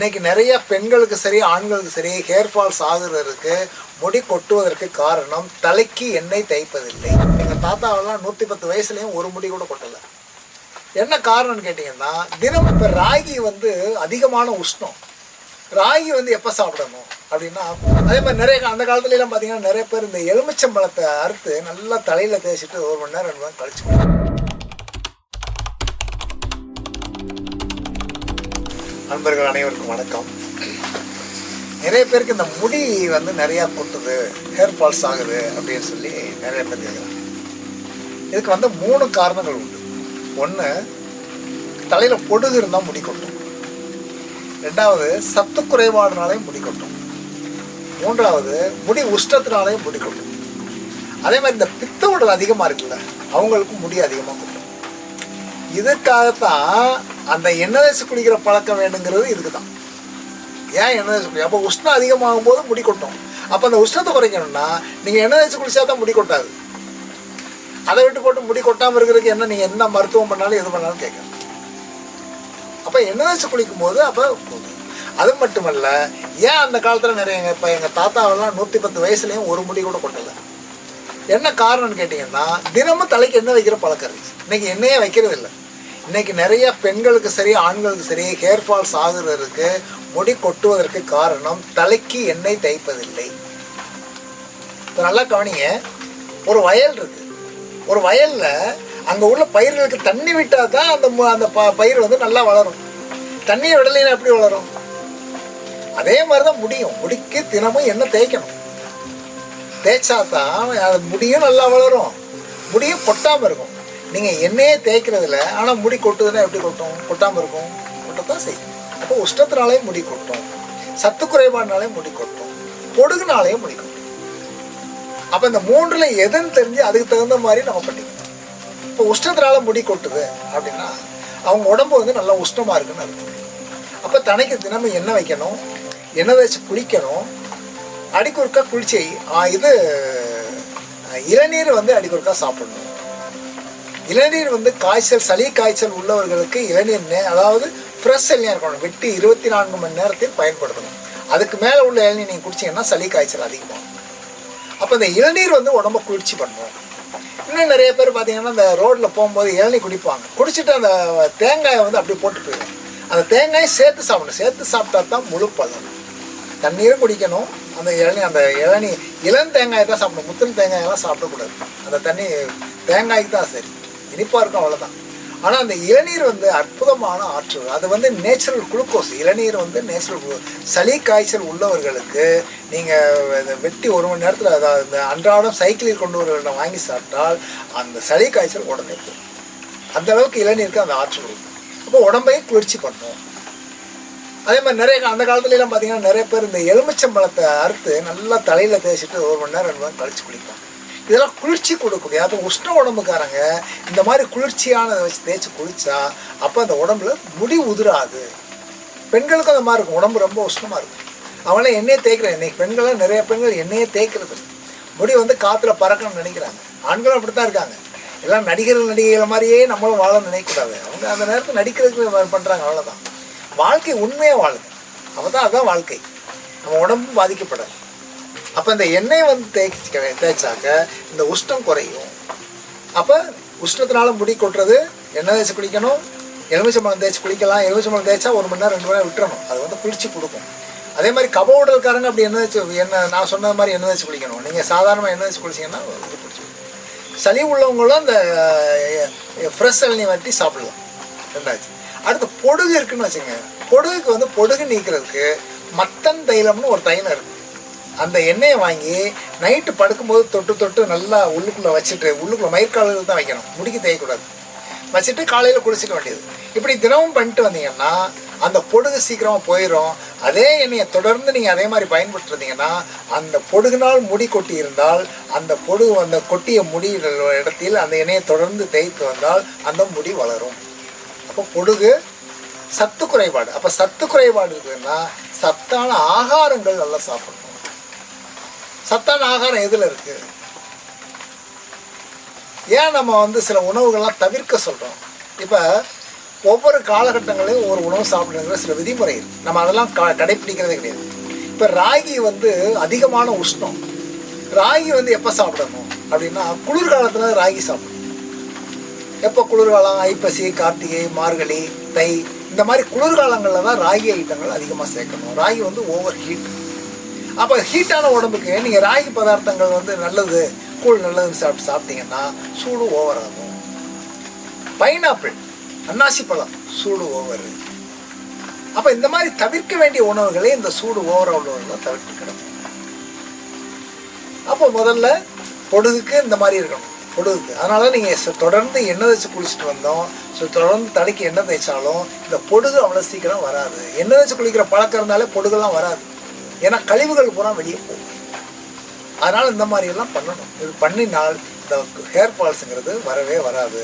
இன்னைக்கு நிறைய பெண்களுக்கு சரி ஆண்களுக்கு சரி ஹேர் ஃபால்ஸ் ஆகுறதுக்கு முடி கொட்டுவதற்கு காரணம் தலைக்கு எண்ணெய் தைப்பதில்லை எங்கள் தாத்தாவெல்லாம் நூற்றி பத்து வயசுலேயும் ஒரு முடி கூட கொட்டலை. என்ன காரணம்னு கேட்டிங்கன்னா தினம் இப்போ ராகி வந்து அதிகமான உஷ்ணம். ராகி வந்து எப்போ சாப்பிடணும் அப்படின்னா அதே மாதிரி நிறைய அந்த காலத்துலலாம் பார்த்தீங்கன்னா நிறைய பேர் இந்த எலுமிச்சம்பழத்தை அறுத்து நல்லா தலையில் தேய்ச்சிட்டு ஒரு மணி நேரம் ரெண்டு மணி நேரம் கழிச்சு நண்பர்கள் அனைவருக்கும் வணக்கம். நிறைய பேருக்கு இந்த முடி வந்து நிறையா கொட்டுது ஹேர் ஃபால்ஸ் ஆகுது அப்படின்னு சொல்லி நிறைய பேர் கேட்குறாங்க இதுக்கு வந்து மூணு காரணங்கள் உண்டு. ஒன்று தலையில் பொடுகு இருந்தால் முடி கொட்டும். ரெண்டாவது சத்து குறைபாடுனாலையும் முடி கொட்டும். மூன்றாவது முடி உஷ்டத்தினாலையும் முடி கொட்டும். அதே மாதிரி இந்த பித்த உடல் அதிகமாக இருக்குல்ல அவங்களுக்கும் முடி அதிகமாக கொட்டும். இதுக்காகத்தான் அந்த எண்ணெய் தேய்ச்சி குளிக்கிற பழக்கம் வேணுங்கிறது இதுக்கு தான் ஏன் எண்ணெய் தேய்ச்சி குடி அப்போ உஷ்ணம் அதிகமாகும் போது முடி கொட்டும். அப்போ அந்த உஷ்ணத்தை குறைக்கணும்னா நீங்கள் எண்ணெய் தேய்ச்சி குளிச்சா தான் முடி கொட்டாது. அதை விட்டு போட்டு முடி கொட்டாமல் இருக்கிறதுக்கு என்ன நீங்கள் என்ன மருத்துவம் பண்ணாலும் எது பண்ணாலும் கேட்கணும் அப்போ எண்ணெய் தேய்ச்சி குளிக்கும் போது அப்போ அது மட்டுமல்ல ஏன் அந்த காலத்தில் நிறைய எங்கள் இப்போ எங்கள் தாத்தாவெல்லாம் நூற்றி பத்து வயசுலேயும் ஒரு முடி கூட கொட்டலை? என்ன காரணம்னு கேட்டிங்கன்னா தினமும் தலைக்கு எண்ணெய் வைக்கிற பழக்கம் இருக்குது இன்றைக்கி எண்ணெயே வைக்கிறது இல்லை இன்னைக்கு நிறைய பெண்களுக்கு சரி ஆண்களுக்கு சரி ஹேர் ஃபால்ஸ் ஆகுறதுக்கு முடி கொட்டுவதற்கு காரணம் தலைக்கு எண்ணெய் தேய்ப்பதில்லை. இப்போ நல்லா கவனிங்க ஒரு வயல் இருக்கு. ஒரு வயலில் அங்கே உள்ள பயிர்களுக்கு தண்ணி விட்டால் தான் அந்த அந்த ப- பயிர் வந்து நல்லா வளரும். தண்ணியை விடலைன்னா எப்படி வளரும்? அதே மாதிரி தான் முடியும். முடிக்கு தினமும் எண்ணெய் தேய்க்கணும். தேய்ச்சா தான் முடியும் நல்லா வளரும். முடியும் கொட்டாமல் இருக்கும். நீங்கள் எண்ணெயே தேய்க்கிறதில்ல ஆனால் முடி கொட்டுதுன்னா எப்படி கொட்டும்? கொட்டாமல் இருக்கும். கொட்டத்தான் செய்யும். அப்போ உஷ்ணத்தினாலே முடி கொட்டும். சத்து குறைபாடுனாலே முடி கொட்டும். பொடுகுனாலேயும் முடி கொட்டும். அப்போ இந்த மூன்றில் எதுன்னு தெரிஞ்சு அதுக்கு தகுந்த மாதிரி நம்ம பண்ணிக்கணும். இப்போ உஷ்ணத்தினால முடி கொட்டுது அப்படின்னா அவங்க உடம்பு வந்து நல்லா உஷ்ணமாக இருக்குன்னு அர்த்தம். அப்போ தனக்கு தினமும் எண்ணெய் வைக்கணும். எண்ணெய் வச்சு குளிக்கணும். அடிக்கொருக்கா குளிச்சு இது இளநீர் வந்து அடிக்கொருக்கா சாப்பிடணும். இளநீர் வந்து காய்ச்சல் சளி காய்ச்சல் உள்ளவர்களுக்கு இளநீர் நே- அதாவது ஃப்ரெஷ் இளநீர் இருக்கணும். வெட்டி இருபத்தி நான்கு மணி நேரத்தில் பயன்படுத்தணும். அதுக்கு மேலே உள்ள இளநீர் நீங்கள் குடிச்சீங்கன்னா சளி காய்ச்சல் அதிகமாகும். அப்போ இந்த இளநீர் வந்து உடம்ப குளிர்ச்சி பண்ணுவோம் இன்னும் நிறைய பேர் பார்த்தீங்கன்னா இந்த ரோட்டில் போகும்போது இளநீர் குடிப்பாங்க. குடிச்சிட்டு அந்த தேங்காயை வந்து அப்படியே போட்டு போயிடும் அந்த தேங்காயை சேர்த்து சாப்பிடணும். சேர்த்து சாப்பிட்டா தான் முழு பலன். தண்ணீரும் குடிக்கணும். அந்த இளநீ அந்த இளநீ இளம் தேங்காயை தான் சாப்பிடணும். முத்தல் தேங்காயெல்லாம் சாப்பிடக்கூடாது. அந்த தண்ணி தேங்காய்க்கு தான் சரி. இனிப்பாக இருக்கும் அவ்வளோதான் ஆனால் அந்த இளநீர் வந்து அற்புதமான ஆற்றல். அது வந்து நேச்சுரல் குளுக்கோஸ் இளநீர் வந்து நேச்சுரல் சளி காய்ச்சல் உள்ளவர்களுக்கு நீங்கள் வெட்டி ஒரு மணி நேரத்தில் அதாவது இந்த அன்றாடம் சைக்கிளில் கொண்டு வரவர்களிடம் வாங்கி சாப்பிட்டால் அந்த சளி காய்ச்சல் உடனே போகும். அந்த அளவுக்கு இளநீருக்கு அந்த ஆற்றல் இருக்கும் அப்போ உடம்பையும் குளிர்ச்சி பண்ணும். அதே மாதிரி நிறைய அந்த காலத்துலலாம் பார்த்தீங்கன்னா நிறைய பேர் இந்த எலுமிச்சம்பழத்தை அறுத்து நல்லா தலையில் தேய்ச்சிட்டு ஒரு மணி நேரம் ரெண்டு மணி கழிச்சு குளிப்பாங்க. இதெல்லாம் குளிர்ச்சி கொடுக்கக்கூடிய அது உஷ்ண உடம்புக்காரங்க இந்த மாதிரி குளிர்ச்சியானதை வச்சு தேய்ச்சி குளிச்சா அப்போ அந்த உடம்புல முடி உதிராது. பெண்களுக்கும் அந்த மாதிரி இருக்கும். உடம்பு ரொம்ப உஷ்ணமாக இருக்கும். அவங்களாம் எண்ணெயை தேய்க்கிறேன் இன்றைக்கி பெண்கள்லாம் நிறைய பெண்கள் எண்ணெயே தேய்க்கிறது முடி வந்து காற்றுல பறக்கணும்னு நினைக்கிறாங்க. ஆண்களும் அப்படி தான் இருக்காங்க. எல்லாம் நடிகர்கள் நடிகைகள் மாதிரியே நம்மளும் வாழ நினைக்கக்கூடாது. அவங்க அந்த நேரத்தில் நடிக்கிறதுக்கு பண்ணுறாங்க அவ்வளோதான் வாழ்க்கை உண்மையாக வாழுது அவள் தான் அதுதான் வாழ்க்கை. நம்ம உடம்பும் பாதிக்கப்படாது. அப்போ இந்த எண்ணெய் வந்து தேய்ச்சி தேய்ச்சாக்க இந்த உஷ்ணம் குறையும். அப்போ உஷ்ணத்தினால முடி கொட்டுறது எண்ணெய் தேய்ச்சி குளிக்கணும் எலுமிச்சம்பழம் தேய்ச்சி குளிக்கலாம் எலுமிச்சம்பழம் தேய்ச்சா ஒரு மணி நேரம் ரெண்டு மணி நேரம் விட்டுறணும். அது வந்து குளிச்சு கொடுக்கும். அதே மாதிரி கப உடல்காரங்க அப்படி எண்ணெய் தேய்ச்சி என்ன நான் சொன்ன மாதிரி எண்ணெய் தேய்ச்சி குளிக்கணும். நீங்கள் சாதாரணமாக எண்ணெய் தேய்ச்சி குளிச்சிங்கன்னா இது பிடிச்சி சளி உள்ளவங்களும் அந்த ஃப்ரெஷ் சளி வட்டி சாப்பிடலாம். ரெண்டாச்சு அடுத்து பொடுகு இருக்குன்னு வச்சுங்க பொடுகுக்கு வந்து பொடுகு நீக்கிறதுக்கு மத்தன் தைலம்னு ஒரு தைலம் இருக்குது அந்த எண்ணெயை வாங்கி நைட்டு படுக்கும்போது தொட்டு தொட்டு நல்லா உள்ளுக்குள்ளே வச்சுட்டு உள்ளுக்குள்ளே மயிர்காலில் தான் வைக்கணும். முடிக்கு தேயக்கூடாது வச்சுட்டு காலையில் குளிச்சிக்க வேண்டியது. இப்படி தினமும் பண்ணிட்டு வந்தீங்கன்னா அந்த பொடுகு சீக்கிரமாக போயிடும் அதே எண்ணெயை தொடர்ந்து நீங்கள் அதே மாதிரி பயன்படுத்துறீங்கன்னா அந்த பொடுகுனால் முடி கொட்டி இருந்தால் அந்த பொடுகு அந்த கொட்டிய முடி இடத்தில் அந்த எண்ணெயை தொடர்ந்து தேய்த்து வந்தால் அந்த முடி வளரும். அப்போ பொடுகு சத்து குறைபாடு. அப்போ சத்து குறைபாடு இருக்குதுன்னா சத்தான ஆகாரங்கள் நல்லா சாப்பிடணும். சத்தான ஆகாரம் எதில் இருக்கு? ஏன் நம்ம வந்து சில உணவுகள்லாம் தவிர்க்க சொல்கிறோம் இப்போ ஒவ்வொரு காலகட்டங்களையும் ஒவ்வொரு உணவு சாப்பிடுங்கிற சில விதிமுறை நம்ம அதெல்லாம் க கடைப்பிடிக்கிறதே கிடையாது. இப்போ ராகி வந்து அதிகமான உஷ்ணம். ராகி வந்து எப்போ சாப்பிடணும்? அப்படின்னா குளிர்காலத்தில் ராகி சாப்பிடணும். எப்போ குளிர்காலம்? ஐப்பசி கார்த்திகை மார்கழி தை இந்த மாதிரி குளிர்காலங்களில் தான் ராகி ஐட்டங்கள் அதிகமாக சேர்க்கணும். ராகி வந்து ஓவர் ஹீட் அப்போ ஹீட்டான உடம்புக்கு நீங்கள் ராகி பதார்த்தங்கள் வந்து நல்லது கூழ் நல்லதுன்னு சாப்பிட்டு சாப்பிட்டீங்கன்னா சூடு ஓவர் ஆகும். பைனாப்பிள் அன்னாசி பழம் சூடு ஓவர் அப்போ இந்த மாதிரி தவிர்க்க வேண்டிய உணவுகளை இந்த சூடு ஓவர் உள்ளவர்கள் கிடக்கும் அப்போ முதல்ல பொடுகுக்கு இந்த மாதிரி இருக்கணும். பொடுகுக்கு. அதனால நீங்கள் தொடர்ந்து எண்ணெய் தேய்ச்சி குளிச்சுட்டு வந்தோம். ஸோ தொடர்ந்து தலைக்கு எண்ணெய் தேய்ச்சாலும் இந்த பொடுகு அவ்வளோ சீக்கிரம் வராது. எண்ணெய் வச்சு குளிக்கிற பழக்கம் இருந்தாலே பொடுகுலாம் வராது. ஏன்னா கழிவுகள் பூரா வெளியே போகும். அதனால் இந்த மாதிரி எல்லாம் பண்ணணும். இது பண்ணினால் இந்த ஹேர் ஃபால்ஸுங்கிறது வரவே வராது.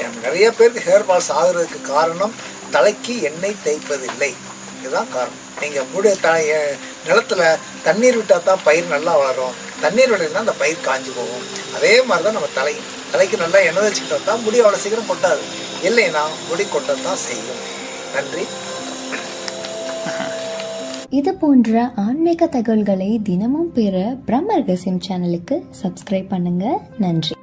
ஏன் நிறைய பேருக்கு ஹேர் ஃபால்ஸ் ஆகுறதுக்கு காரணம் தலைக்கு எண்ணெய் தேய்ப்பதில்லை. இதுதான் காரணம். நீங்கள் முடி த நிலத்தில் நிலத்துல தண்ணீர் விட்டால் தான் பயிர் நல்லா வளரும். தண்ணீர் விடலைன்னா அந்த பயிர் காஞ்சி போகும். அதே மாதிரி தான் நம்ம தலை. தலைக்கு நல்லா எண்ணெய் வச்சுக்கிட்டா தான் முடி அவ்வளோ சீக்கிரம் கொட்டாது. இல்லைன்னா முடி கொட்டத்தான் செய்யும். நன்றி. இது போன்ற ஆன்மீக தகவல்களை தினமும் பெற பிரம்ம ரகசியம் சேனலுக்கு சப்ஸ்கிரைப் பண்ணுங்க. நன்றி.